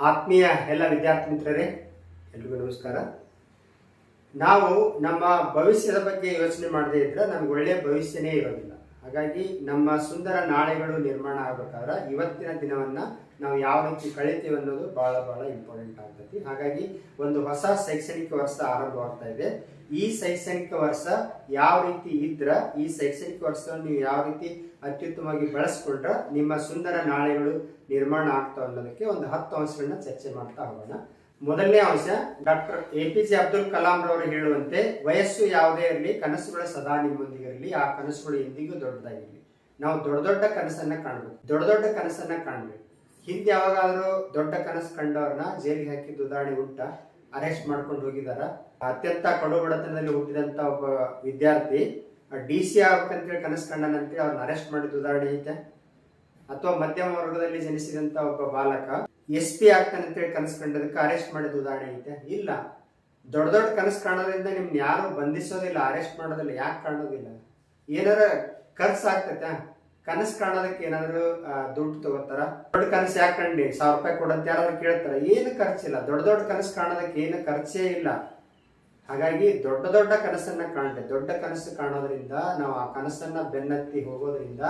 ಆತ್ಮೀಯ ಎಲ್ಲ ವಿದ್ಯಾರ್ಥಿ ಮಿತ್ರರೇ, ಎಲ್ರಿಗೂ ನಮಸ್ಕಾರ. ನಾವು ನಮ್ಮ ಭವಿಷ್ಯದ ಬಗ್ಗೆ ಯೋಚನೆ ಮಾಡದೇ ಇದ್ರೆ ನಮ್ಗೆ ಒಳ್ಳೆಯ ಭವಿಷ್ಯನೇ ಇರೋದಿಲ್ಲ. ಹಾಗಾಗಿ ನಮ್ಮ ಸುಂದರ ನಾಳೆಗಳು ನಿರ್ಮಾಣ ಆಗ್ಬೇಕಾದ್ರೆ ಇವತ್ತಿನ ದಿನವನ್ನ ನಾವು ಯಾವ ರೀತಿ ಕಳಿತೀವಿ ಅನ್ನೋದು ಬಹಳ ಬಹಳ ಇಂಪಾರ್ಟೆಂಟ್ ಆಗ್ತೈತಿ. ಹಾಗಾಗಿ ಒಂದು ಹೊಸ ಶೈಕ್ಷಣಿಕ ವರ್ಷ ಆರಂಭವಾಗ್ತಾ ಇದೆ. ಈ ಶೈಕ್ಷಣಿಕ ವರ್ಷ ಯಾವ ರೀತಿ ಇದ್ರ, ಈ ಶೈಕ್ಷಣಿಕ ವರ್ಷವನ್ನು ನೀವು ಯಾವ ರೀತಿ ಅತ್ಯುತ್ತಮವಾಗಿ ಬಳಸ್ಕೊಂಡ್ರೆ ನಿಮ್ಮ ಸುಂದರ ನಾಳೆಗಳು ನಿರ್ಮಾಣ ಆಗ್ತಾವ ಅನ್ನೋದಕ್ಕೆ ಒಂದು ಹತ್ತು ಅಂಶಗಳನ್ನ ಚರ್ಚೆ ಮಾಡ್ತಾ ಹೋಗೋಣ. ಮೊದಲನೇ ಅಂಶ, doctor A P J Abdul Kalam ರವರು ಹೇಳುವಂತೆ ವಯಸ್ಸು ಯಾವುದೇ ಇರಲಿ, ಕನಸುಗಳು ಸದಾ ನಿಮ್ಮೊಂದಿಗೆ ಇರಲಿ, ಆ ಕನಸುಗಳು ಎಂದಿಗೂ ದೊಡ್ಡದಾಗಿರಲಿ. ನಾವು ದೊಡ್ಡ ದೊಡ್ಡ ಕನಸನ್ನ ಕಾಣಬೇಕು. ದೊಡ್ಡ ದೊಡ್ಡ ಕನಸನ್ನ ಕಾಣಬೇಕು. ಹಿಂದೆ ಯಾವಾಗಾದ್ರೂ ದೊಡ್ಡ ಕನಸು ಕಂಡವ್ರನ್ನ ಜೈಲಿಗೆ ಹಾಕಿದ್ದು ಉದಾಹರಣೆ ಉಂಟ? ಅರೆಸ್ಟ್ ಮಾಡ್ಕೊಂಡು ಹೋಗಿದಾರ ಅತ್ಯಂತ ಕಡು ಬಡತನದಲ್ಲಿ ಹುಟ್ಟಿದಂತ ಒಬ್ಬ ವಿದ್ಯಾರ್ಥಿ ಡಿ ಸಿ ಆಗ್ಬೇಕಂತೇಳಿ ಕನಸು ಕಂಡನಂತೇಳಿ ಅವ್ರನ್ನ ಅರೆಸ್ಟ್ ಮಾಡಿದ ಉದಾಹರಣೆ ಐತೆ. ಅಥವಾ ಮಧ್ಯಮ ವರ್ಗದಲ್ಲಿ ಜನಿಸಿದಂತ ಒಬ್ಬ ಬಾಲಕ ಎಸ್ ಪಿ ಆಗ್ತಾನಂತೇಳಿ ಕನಸು ಕಂಡದಕ್ಕೆ ಅರೆಸ್ಟ್ ಮಾಡಿದ ಉದಾಹರಣೆ ಐತೆ. ಇಲ್ಲ. ದೊಡ್ಡ ದೊಡ್ಡ ಕನಸು ಕಾಣೋದ್ರಿಂದ ನಿಮ್ನ ಯಾರು ಬಂಧಿಸೋದಿಲ್ಲ ಅರೆಸ್ಟ್ ಮಾಡೋದಿಲ್ಲ, ಯಾಕೆ ಕಾಣೋದಿಲ್ಲ? ಏನಾರ ಖರ್ಚು ಆಗ್ತೈತೆ? ಕನಸು ಕಾಣೋದಕ್ಕೆ ಏನಾದ್ರು ದುಡ್ಡು ತಗೋತಾರ? ದೊಡ್ಡ ಕನಸು ಯಾಕೆ ಕಂಡಿ ಸಾವಿರ ರೂಪಾಯಿ ಕೊಡಂತ ಯಾರಾದ್ರೂ ಕೇಳ್ತಾರ? ಏನು ಖರ್ಚಿಲ್ಲ. ದೊಡ್ಡ ದೊಡ್ಡ ಕನಸು ಕಾಣೋದಕ್ಕೆ ಏನು ಖರ್ಚೇ ಇಲ್ಲ. ಹಾಗಾಗಿ ದೊಡ್ಡ ದೊಡ್ಡ ಕನಸನ್ನ ಕಾಣಲಿ ದೊಡ್ಡ ಕನಸು ಕಾಣೋದ್ರಿಂದ, ನಾವು ಆ ಕನಸನ್ನ ಬೆನ್ನತ್ತಿ ಹೋಗೋದ್ರಿಂದ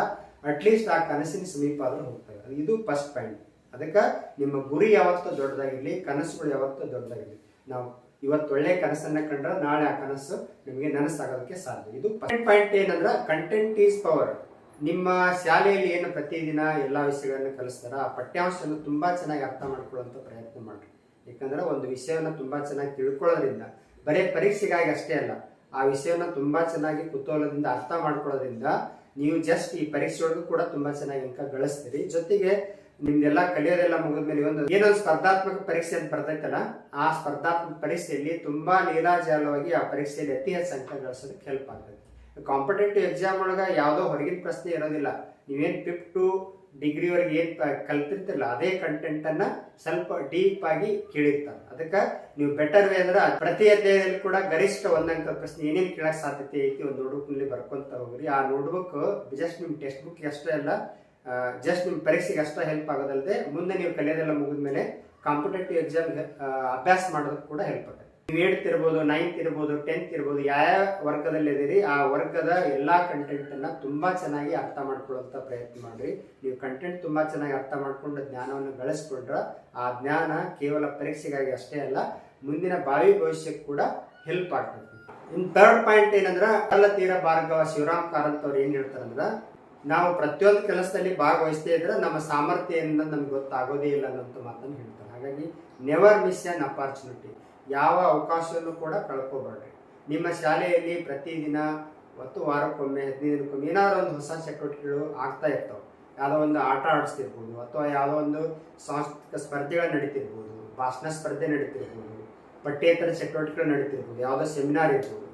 ಅಟ್ಲೀಸ್ಟ್ ಆ ಕನಸಿನ ಸಮೀಪ ಆದ್ರೂ ಹೋಗ್ತೇವೆ ಇದು ಫಸ್ಟ್ ಪಾಯಿಂಟ್ ಅದಕ್ಕೆ ನಿಮ್ಮ ಗುರಿ ಯಾವತ್ತೂ ದೊಡ್ಡದಾಗಿರ್ಲಿ, ಕನಸುಗಳು ಯಾವತ್ತೂ ದೊಡ್ಡದಾಗಿರ್ಲಿ. ನಾವು ಇವತ್ತು ಒಳ್ಳೆ ಕನಸನ್ನ ಕಂಡ್ರೆ ನಾಳೆ ಆ ಕನಸು ನಿಮಗೆ ನನಸಾಗೋದಕ್ಕೆ ಸಾಧ್ಯ. ಇದು ಪಾಯಿಂಟ್ ಏನಂದ್ರೆ ಕಂಟೆಂಟ್ ಈಸ್ ಪವರ್ ನಿಮ್ಮ ಶಾಲೆಯಲ್ಲಿ ಏನು ಪ್ರತಿದಿನ ಎಲ್ಲಾ ವಿಷಯಗಳನ್ನು ಕಲಿಸ್ತಾರ ಆ ಪಠ್ಯಾಂಶವನ್ನು ತುಂಬಾ ಚೆನ್ನಾಗಿ ಅರ್ಥ ಮಾಡ್ಕೊಳ್ಳುವಂತ ಪ್ರಯತ್ನ ಮಾಡ್ರಿ. ಯಾಕಂದ್ರೆ ಒಂದು ವಿಷಯವನ್ನು ತುಂಬಾ ಚೆನ್ನಾಗಿ ತಿಳ್ಕೊಳ್ಳೋದ್ರಿಂದ ಬರೀ ಪರೀಕ್ಷೆಗಾಗಿ ಅಷ್ಟೇ ಅಲ್ಲ, ಆ ವಿಷಯವನ್ನ ತುಂಬಾ ಚೆನ್ನಾಗಿ ಕುತೂಹಲದಿಂದ ಅರ್ಥ ಮಾಡ್ಕೊಳ್ಳೋದ್ರಿಂದ ನೀವು ಜಸ್ಟ್ ಈ ಪರೀಕ್ಷೆ ಒಳಗೂ ಕೂಡ ತುಂಬಾ ಚೆನ್ನಾಗಿ ಅಂಕ ಗಳಿಸ್ತೀರಿ. ಜೊತೆಗೆ ನಿಮ್ದೆಲ್ಲ ಕಲಿಯೋದೆಲ್ಲ ಮುಗಿದ್ಮೇಲೆ ಒಂದು ಏನೊಂದು ಸ್ಪರ್ಧಾತ್ಮಕ ಪರೀಕ್ಷೆ ಅಂತ ಬರ್ತೈತಲ್ಲ, ಆ ಸ್ಪರ್ಧಾತ್ಮಕ ಪರೀಕ್ಷೆಯಲ್ಲಿ ತುಂಬಾ ನೀರಾಜಾಲವಾಗಿ ಆ ಪರೀಕ್ಷೆಯಲ್ಲಿ ಅತಿ ಹೆಚ್ಚು ಅಂಕ ಗಳಿಸೋದಕ್ಕೆ ಹೆಲ್ಪ್ ಆಗ್ತದೆ. ಕಾಂಪಿಟೇಟಿವ್ ಎಕ್ಸಾಮ್ ಒಳಗ ಯಾವುದೋ ಹೊರಗಿನ ಪ್ರಶ್ನೆ ಇರೋದಿಲ್ಲ. ನೀವೇನ್ ಫಿಫ್ಟ್ ಟು ಡಿಗ್ರಿವರೆಗೆ ಏನು ಕಲ್ತಿರ್ತಿರಲ್ಲ, ಅದೇ ಕಂಟೆಂಟ್ ಅನ್ನ ಸ್ವಲ್ಪ ಡೀಪ್ ಆಗಿ ಕೇಳಿರ್ತಾರೆ. ಅದಕ್ಕೆ ನೀವು ಬೆಟರ್ ವೇ ಅಂದ್ರೆ ಪ್ರತಿ ಅಧ್ಯಾಯದಲ್ಲಿ ಕೂಡ ಗರಿಷ್ಠ ಒಂದಂಕ ಪ್ರಶ್ನೆ ಏನೇನು ಕೇಳಕ್ ಸಾಧ್ಯತೆ ಐತಿ ಒಂದು ನೋಟ್ಬುಕ್ನಲ್ಲಿ ಬರ್ಕೊಂತ ಹೋಗ್ರಿ. ಆ ನೋಟ್ಬುಕ್ ಜಸ್ಟ್ ನಿಮ್ಮ ಟೆಕ್ಸ್ಟ್ ಬುಕ್ ಅಷ್ಟೇ ಅಲ್ಲ ಜಸ್ಟ್ ನಿಮ್ಮ ಪರೀಕ್ಷೆಗೆ ಅಷ್ಟೇ ಹೆಲ್ಪ್ ಆಗೋದಲ್ಲದೆ ಮುಂದೆ ನೀವು ಕಲಿಯೋದೆಲ್ಲ ಮುಗಿದ್ಮೇಲೆ ಕಾಂಪಿಟೇಟಿವ್ ಎಕ್ಸಾಮ್ ಅಭ್ಯಾಸ ಮಾಡೋದಕ್ಕೆ ಕೂಡ ಹೆಲ್ಪ್ ಆಗುತ್ತೆ. ನೀವು ಏಳ್ತ್ ಇರ್ಬೋದು ನೈನ್ತ್ ಇರ್ಬೋದು ಟೆಂತ್ ಇರ್ಬೋದು ಯಾವ ವರ್ಗದಲ್ಲಿ ಇದ್ದೀರಿ, ಆ ವರ್ಗದ ಎಲ್ಲಾ ಕಂಟೆಂಟ್ ಅನ್ನ ತುಂಬಾ ಚೆನ್ನಾಗಿ ಅರ್ಥ ಮಾಡ್ಕೊಳ್ಳುವಂತ ಪ್ರಯತ್ನ ಮಾಡ್ರಿ. ನೀವು ಕಂಟೆಂಟ್ ತುಂಬಾ ಚೆನ್ನಾಗಿ ಅರ್ಥ ಮಾಡ್ಕೊಂಡು ಜ್ಞಾನವನ್ನು ಗಳಿಸ್ಕೊಂಡ್ರ ಆ ಜ್ಞಾನ ಕೇವಲ ಪರೀಕ್ಷೆಗಾಗಿ ಅಷ್ಟೇ ಅಲ್ಲ, ಮುಂದಿನ ಭಾವಿ ಭವಿಷ್ಯಕ್ಕೆ ಕೂಡ ಹೆಲ್ಪ್ ಆಗ್ತೈತಿ ಇನ್ ಥರ್ಡ್ ಪಾಯಿಂಟ್ ಏನಂದ್ರೆ ಅಲ್ಲ ತೀರ ಭಾರ್ಗವ ಶಿವರಾಮ್ ಕಾರಂತ್ ಅವ್ರು ಏನು ಹೇಳ್ತಾರಂದ್ರೆ, ನಾವು ಪ್ರತಿಯೊಂದು ಕೆಲಸದಲ್ಲಿ ಭಾಗವಹಿಸ್ತೇ ಇದ್ರೆ ನಮ್ಮ ಸಾಮರ್ಥ್ಯ ಏನಿದೆ ನಮ್ಗೆ ಗೊತ್ತಾಗೋದೇ ಇಲ್ಲ ಅನ್ನೋಂಥ ಮಾತನ್ನು ಹೇಳ್ತಾರೆ. ಹಾಗಾಗಿ ನೆವರ್ ಮಿಸ್ ಆನ್ ಅಪಾರ್ಚುನಿಟಿ ಯಾವ ಅವಕಾಶವನ್ನು ಕೂಡ ಕಳ್ಕೊಬೇಡ್ರಿ ನಿಮ್ಮ ಶಾಲೆಯಲ್ಲಿ ಪ್ರತಿದಿನ ಮತ್ತು ವಾರಕ್ಕೊಮ್ಮೆ ಹದಿನೈದು ದಿನಕ್ಕೊಮ್ಮೆ ಏನಾದ್ರು ಒಂದು ಹೊಸ ಚಟುವಟಿಕೆಗಳು ಆಗ್ತಾ ಇರ್ತವೆ. ಯಾವುದೋ ಒಂದು ಆಟ ಆಡಿಸ್ತಿರ್ಬೋದು ಅಥವಾ ಯಾವುದೋ ಒಂದು ಸಾಂಸ್ಕೃತಿಕ ಸ್ಪರ್ಧೆಗಳು ನಡೀತಿರ್ಬೋದು, ಭಾಷಣ ಸ್ಪರ್ಧೆ ನಡೀತಿರ್ಬೋದು, ಪಠ್ಯೇತರ ಚಟುವಟಿಕೆಗಳು ನಡೀತಿರ್ಬೋದು, ಯಾವುದೋ ಸೆಮಿನಾರ್ ಇರ್ಬೋದು.